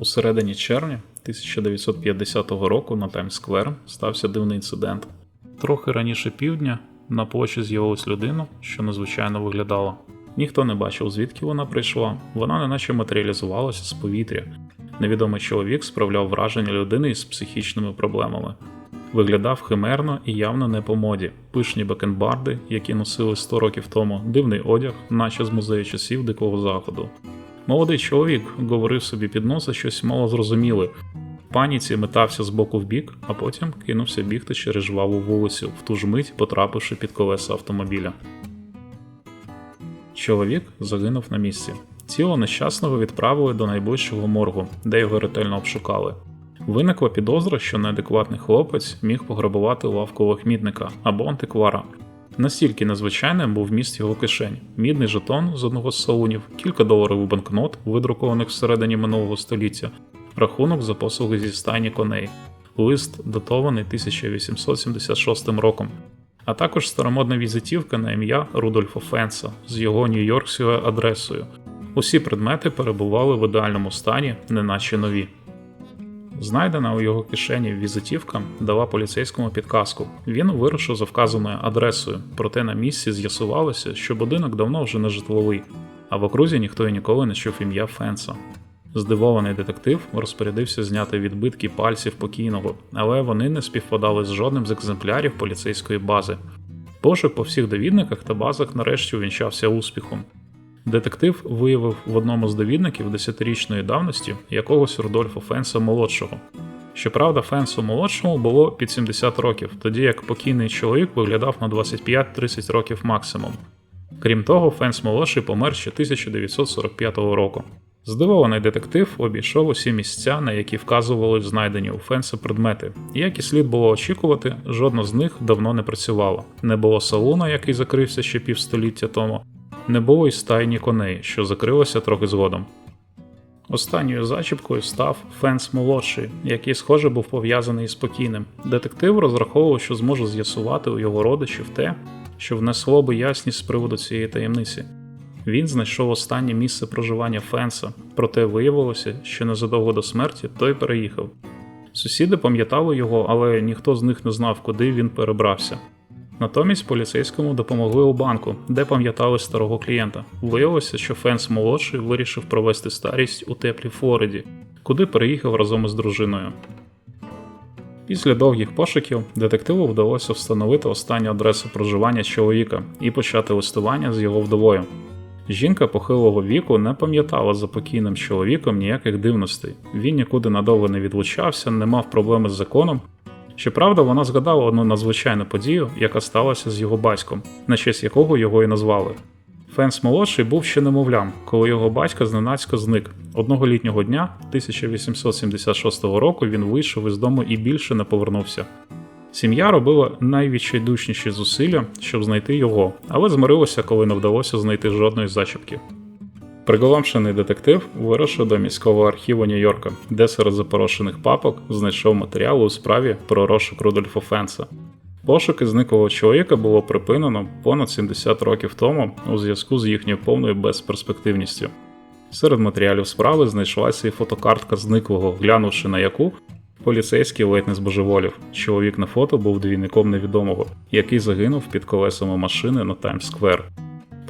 У середині червня 1950 року на Таймс-сквер стався дивний інцидент. Трохи раніше півдня на площі з'явилась людина, що незвичайно виглядала. Ніхто не бачив, звідки вона прийшла. Вона неначе матеріалізувалася з повітря. Невідомий чоловік справляв враження людини із психічними проблемами. Виглядав химерно і явно не по моді. Пишні бакенбарди, які носили 100 років тому, дивний одяг, наче з музею часів Дикого Заходу. Молодий чоловік говорив собі під носа щось мало зрозуміле. В паніці метався з боку в бік, а потім кинувся бігти через жваву вулицю, в ту ж мить потрапивши під колеса автомобіля. Чоловік загинув на місці. Тіло нещасного відправили до найближчого моргу, де його ретельно обшукали. Виникла підозра, що неадекватний хлопець міг пограбувати лавкового хмітника або антиквара. Настільки незвичайним був міст його кишень: мідний жетон з одного з салунів, кілька доларових банкнот, видрукованих всередині минулого століття, рахунок за послуги зі стайні коней, лист датований 1876 роком, а також старомодна візитівка на ім'я Рудольфа Фенса з його нью-йоркською адресою. Усі предмети перебували в ідеальному стані, неначе нові. Знайдена у його кишені візитівка дала поліцейському підказку. Він вирушив за вказаною адресою, проте на місці з'ясувалося, що будинок давно вже не житловий, а в окрузі ніхто і ніколи не чув ім'я Фенса. Здивований детектив розпорядився зняти відбитки пальців покійного, але вони не співпадали з жодним з екземплярів поліцейської бази. Пошук по всіх довідниках та базах нарешті увінчався успіхом. Детектив виявив в одному з довідників 10-річної давності якогось Рудольфа Фенса молодшого. Щоправда, Фенсу молодшому було під 70 років, тоді як покійний чоловік виглядав на 25-30 років максимум. Крім того, Фенс молодший помер ще 1945 року. Здивований детектив обійшов усі місця, на які вказували знайдені у Фенса предмети, як і слід було очікувати, жодна з них давно не працювала. Не було салуна, який закрився ще півстоліття тому, не було й стайні коней, що закрилося трохи згодом. Останньою зачіпкою став Фенс молодший, який, схоже, був пов'язаний із покійним. Детектив розраховував, що зможе з'ясувати у його родичів те, що внесло би ясність з приводу цієї таємниці. Він знайшов останнє місце проживання Фенса, проте виявилося, що незадовго до смерті той переїхав. Сусіди пам'ятали його, але ніхто з них не знав, куди він перебрався. Натомість поліцейському допомогли у банку, де пам'ятали старого клієнта. Виявилося, що Фенс молодший вирішив провести старість у теплій Флориді, куди переїхав разом із дружиною. Після довгих пошуків детективу вдалося встановити останню адресу проживання чоловіка і почати листування з його вдовою. Жінка похилого віку не пам'ятала за покійним чоловіком ніяких дивностей. Він нікуди надовго не відлучався, не мав проблеми з законом. Щоправда, вона згадала одну надзвичайну подію, яка сталася з його батьком, на честь якого його і назвали. Фенс молодший був ще немовлям, коли його батько зненацько зник. Одного літнього дня 1876 року він вийшов із дому і більше не повернувся. Сім'я робила найвідчайдушніші зусилля, щоб знайти його, але змирилася, коли не вдалося знайти жодної зачіпки. Приголомшений детектив вирушив до міського архіву Нью-Йорка, де серед запорошених папок знайшов матеріали у справі про розшук Рудольфа Фенса. Пошуки зниклого чоловіка було припинено понад 70 років тому у зв'язку з їхньою повною безперспективністю. Серед матеріалів справи знайшлася і фотокартка зниклого, глянувши на яку поліцейський ледь не збожеволів. Чоловік на фото був двійником невідомого, який загинув під колесами машини на Таймс-сквер.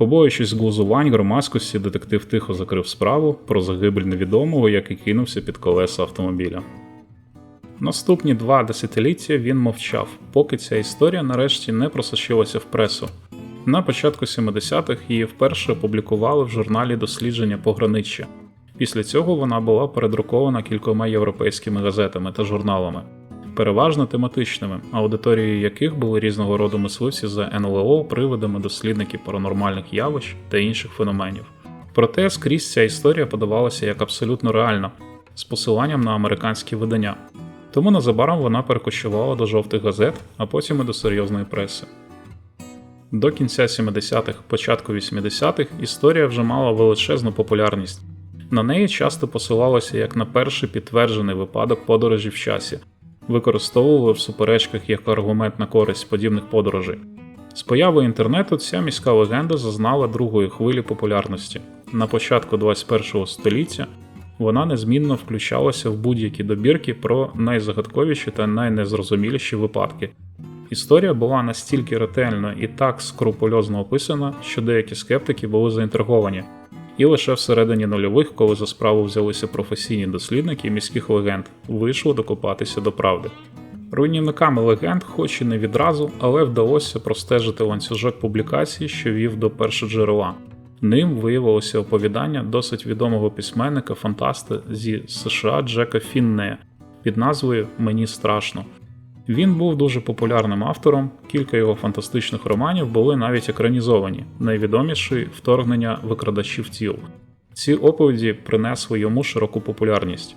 Побоюючись глузувань громадськості, детектив тихо закрив справу про загибель невідомого, який кинувся під колеса автомобіля. Наступні два десятиліття він мовчав, поки ця історія нарешті не просочилася в пресу. На початку 70-х її вперше опублікували в журналі дослідження пограниччя. Після цього вона була передрукована кількома європейськими газетами та журналами, переважно тематичними, аудиторією яких були різного роду мисливці за НЛО, привидами, дослідники паранормальних явищ та інших феноменів. Проте скрізь ця історія подавалася як абсолютно реальна, з посиланням на американські видання. Тому незабаром вона перекочувала до жовтих газет, а потім і до серйозної преси. До кінця 70-х, початку 80-х історія вже мала величезну популярність. На неї часто посилалося як на перший підтверджений випадок подорожі в часі, використовували в суперечках як аргумент на користь подібних подорожей. З появою інтернету ця міська легенда зазнала другої хвилі популярності. На початку 21 століття вона незмінно включалася в будь-які добірки про найзагадковіші та найнезрозуміліші випадки. Історія була настільки ретельно і так скрупульозно описана, що деякі скептики були заінтриговані. І лише всередині нульових, коли за справу взялися професійні дослідники міських легенд, вийшло докопатися до правди. Руйнівниками легенд, хоч і не відразу, але вдалося простежити ланцюжок публікацій, що вів до першоджерела. Ним виявилося оповідання досить відомого письменника фантаста зі США Джека Фіннея під назвою Мені страшно. Він був дуже популярним автором, кілька його фантастичних романів були навіть екранізовані, найвідоміший вторгнення викрадачів тіл. Ці оповіді принесли йому широку популярність.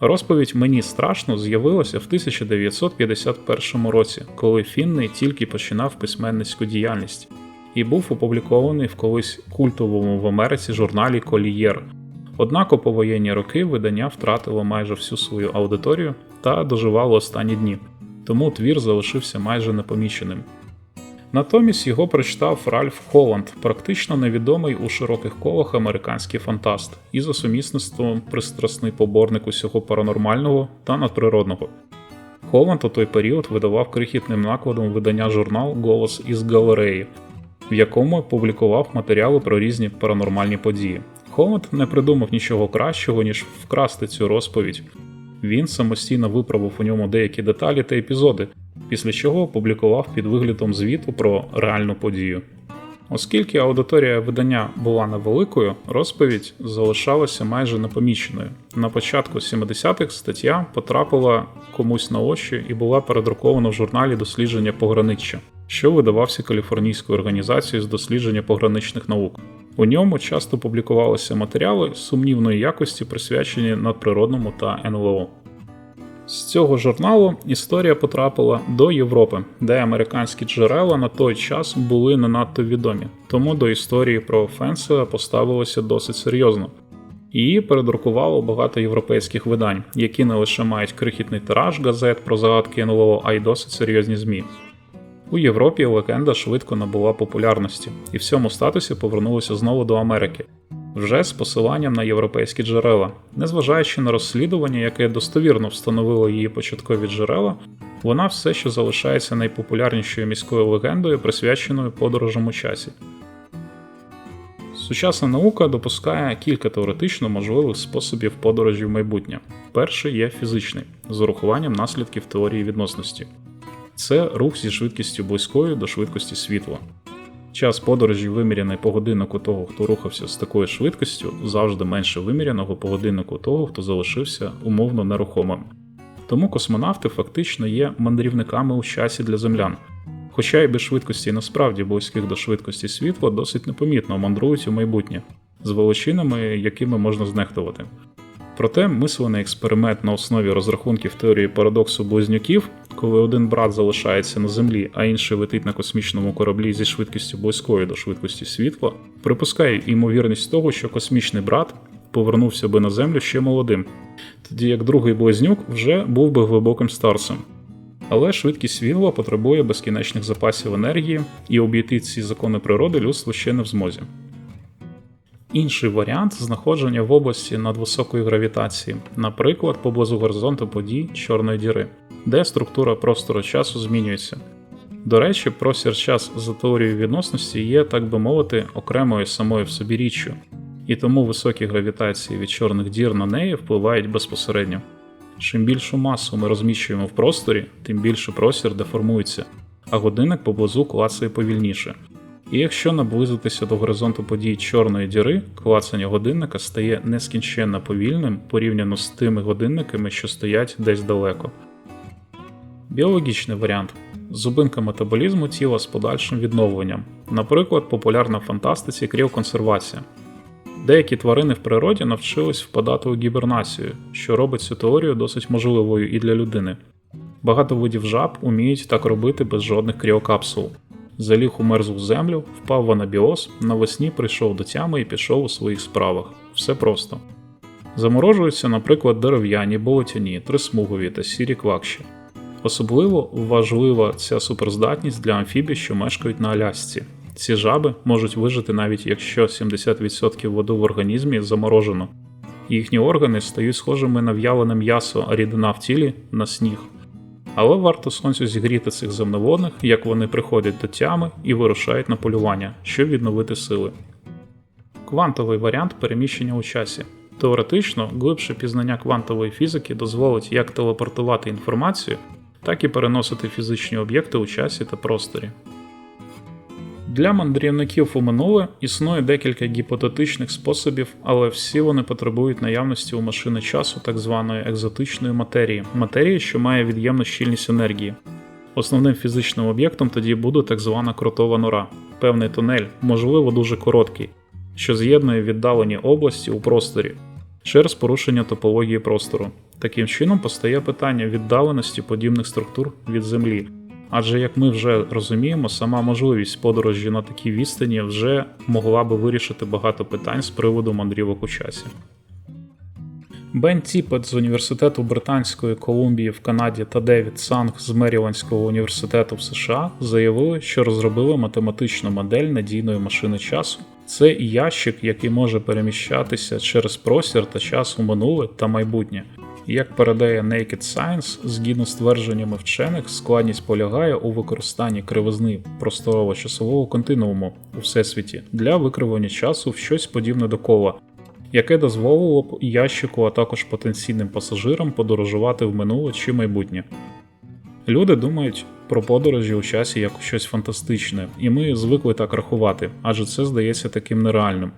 Розповідь Мені страшно з'явилася в 1951 році, коли Фінний тільки починав письменницьку діяльність, і був опублікований в колись культовому в Америці журналі Колієр. Однак у повоєнні роки видання втратило майже всю свою аудиторію та доживало останні дні, тому твір залишився майже непоміченим. Натомість його прочитав Ральф Холланд, практично невідомий у широких колах американський фантаст, і за сумісництвом пристрасний поборник усього паранормального та надприродного. Холланд у той період видавав крихітним накладом видання журнал Голос із галереї, в якому публікував матеріали про різні паранормальні події. Холланд не придумав нічого кращого, ніж вкрасти цю розповідь. Він самостійно виправив у ньому деякі деталі та епізоди, після чого опублікував під виглядом звіту про реальну подію. Оскільки аудиторія видання була невеликою, розповідь залишалася майже непоміченою. На початку 70-х стаття потрапила комусь на очі і була передрукована в журналі дослідження пограниччя, що видавався Каліфорнійською організацією з дослідження пограничних наук. У ньому часто публікувалися матеріали сумнівної якості, присвячені надприродному та НЛО. З цього журналу історія потрапила до Європи, де американські джерела на той час були не надто відомі, тому до історії про Фенсера поставилося досить серйозно. Її передрукувало багато європейських видань, які не лише мають крихітний тираж газет про загадки НЛО, а й досить серйозні ЗМІ. У Європі легенда швидко набула популярності і в цьому статусі повернулася знову до Америки, вже з посиланням на європейські джерела. Незважаючи на розслідування, яке достовірно встановило її початкові джерела, вона все ще залишається найпопулярнішою міською легендою, присвяченою подорожам у часі. Сучасна наука допускає кілька теоретично можливих способів подорожі в майбутнє. Перший є фізичний, з урахуванням наслідків теорії відносності. Це рух зі швидкістю близькою до швидкості світла. Час подорожі виміряний по годиннику того, хто рухався з такою швидкістю, завжди менше виміряного по годиннику того, хто залишився умовно нерухомим. Тому космонавти фактично є мандрівниками у часі для землян. Хоча і без швидкості насправді близьких до швидкості світла досить непомітно мандрують у майбутнє з величинами, якими можна знехтувати. Проте мислений експеримент на основі розрахунків теорії парадоксу близнюків, коли один брат залишається на землі, а інший летить на космічному кораблі зі швидкістю близькою до швидкості світла, припускає ймовірність того, що космічний брат повернувся би на землю ще молодим, тоді як другий близнюк вже був би глибоким старцем. Але швидкість світла потребує безкінечних запасів енергії, і обійти ці закони природи людство ще не в змозі. Інший варіант знаходження в області надвисокої гравітації, наприклад, поблизу горизонту подій Чорної діри, де структура простору часу змінюється. До речі, простір час за теорією відносності є, так би мовити, окремою самою в собі річчю, і тому високі гравітації від чорних дір на неї впливають безпосередньо. Чим більшу масу ми розміщуємо в просторі, тим більше простір деформується, а годинник поблизу клацає повільніше. І якщо наблизитися до горизонту подій Чорної діри, клацання годинника стає нескінченно повільним порівняно з тими годинниками, що стоять десь далеко. Біологічний варіант зупинка метаболізму тіла з подальшим відновленням, наприклад, популярна в фантастиці кріоконсервація. Деякі тварини в природі навчились впадати у гібернацію, що робить цю теорію досить можливою і для людини. Багато видів жаб уміють так робити без жодних кріокапсул заліг у мерзлу землю, впав в анабіоз, навесні прийшов до тями і пішов у своїх справах. Все просто. Заморожуються, наприклад, дерев'яні, болотяні, трисмугові та сірі квакші. Особливо важлива ця суперздатність для амфібій, що мешкають на Алясці. Ці жаби можуть вижити навіть якщо 70% води в організмі заморожено. Їхні органи стають схожими на в'ялене м'ясо, рідина в тілі на сніг. Але варто сонцю зігріти цих земноводних, як вони приходять до тями і вирушають на полювання, щоб відновити сили. Квантовий варіант переміщення у часі. Теоретично, глибше пізнання квантової фізики дозволить як телепортувати інформацію, так і переносити фізичні об'єкти у часі та просторі. Для мандрівників у минуле існує декілька гіпотетичних способів, але всі вони потребують наявності у машини часу так званої екзотичної матерії, матерії, що має від'ємну щільність енергії. Основним фізичним об'єктом тоді буде так звана кротова нора, певний тунель, можливо, дуже короткий, що з'єднує віддалені області у просторі через порушення топології простору. Таким чином постає питання віддаленості подібних структур від Землі. Адже, як ми вже розуміємо, сама можливість подорожі на такій відстані вже могла би вирішити багато питань з приводу мандрівок у часі. Бен Тіпет з університету Британської Колумбії в Канаді та Девід Санг з Меріландського університету в США заявили, що розробили математичну модель надійної машини часу. Це ящик, який може переміщатися через простір та час у минуле та майбутнє. Як передає Naked Science, згідно з твердженнями вчених, складність полягає у використанні кривизни просторово-часового континууму у всесвіті для викривлення часу в щось подібне до кола, яке дозволило б ящику, а також потенційним пасажирам подорожувати в минуле чи майбутнє. Люди думають про подорожі у часі як щось фантастичне, і ми звикли так рахувати, адже це здається таким нереальним.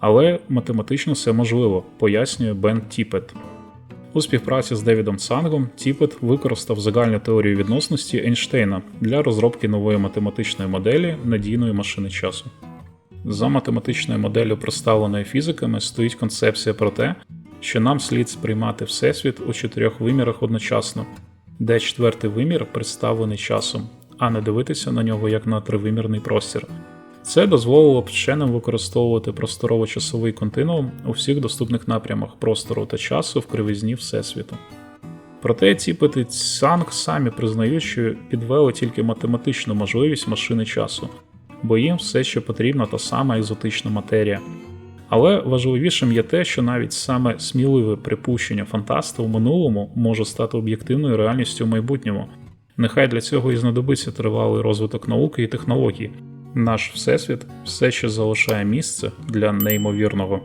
Але математично все можливо, пояснює Бен Тіпет. У співпраці з Девідом Сангом Тіпет використав загальну теорію відносності Ейнштейна для розробки нової математичної моделі надійної машини часу. За математичною моделлю, представленою фізиками, стоїть концепція про те, що нам слід сприймати Всесвіт у чотирьох вимірах одночасно, де четвертий вимір представлений часом, а не дивитися на нього як на тривимірний простір. Це дозволило б вченим використовувати просторово-часовий континуум у всіх доступних напрямах простору та часу в кривизні Всесвіту. Проте Тіпет і Цанг самі признають, що підвели тільки математичну можливість машини часу, бо їм все ще потрібна та сама екзотична матерія. Але важливішим є те, що навіть саме сміливе припущення фантаста в минулому може стати об'єктивною реальністю в майбутньому. Нехай для цього і знадобиться тривалий розвиток науки і технологій. Наш всесвіт все ще залишає місце для неймовірного.